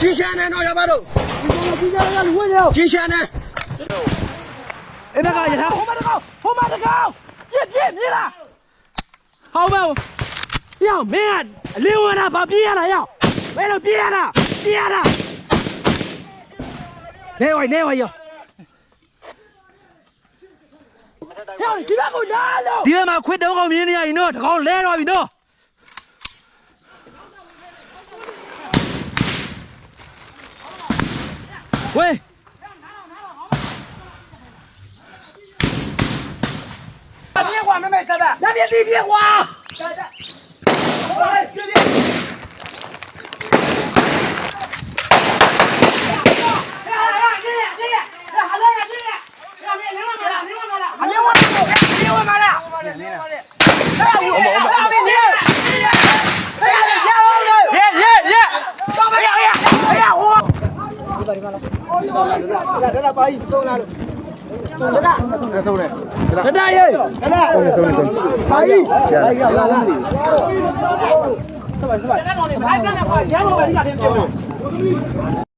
ကြီးချမ်းနေတော့ရပါတော့ဒီကောင်ကကြီးကြရလူဝင်ရောကြီးချမ်းနေအဲ့ဒါကရထားဟိုမှာတကောင်ဟိုမှာတကောင်ပြစ်ပြစ်မြင်လားဟောမေယောမင်းကအလင်းဝင်တာဘာပြေးရတာယောဘယ်လိုပြေးရတာပြေးရတာနေဝိုင်နေဝိုင်ယောယောဒီဘက်ကိုလာလို့ဒီဘက်မှာခွတ်တုံးကောင်မြင်နေရရင်တော့တကောင်လဲတော့ပြီနော် 喂。别慌妹妹在。这那边地别慌在。这好嘞这边 ပါဒီမှာလားဒါဒါဒါပါကြီးသုံးလားလို့သုံးလားသုံးလဲဒါဒါရေဒါဒါသုံးလဲသုံးလဲပါကြီးပါကြီးလာလာဆက်ပါဆက်ပါဒါကောင်တွေဘာကန်းလဲကွာရဲဘော်ပဲဒီကတည်းကပြော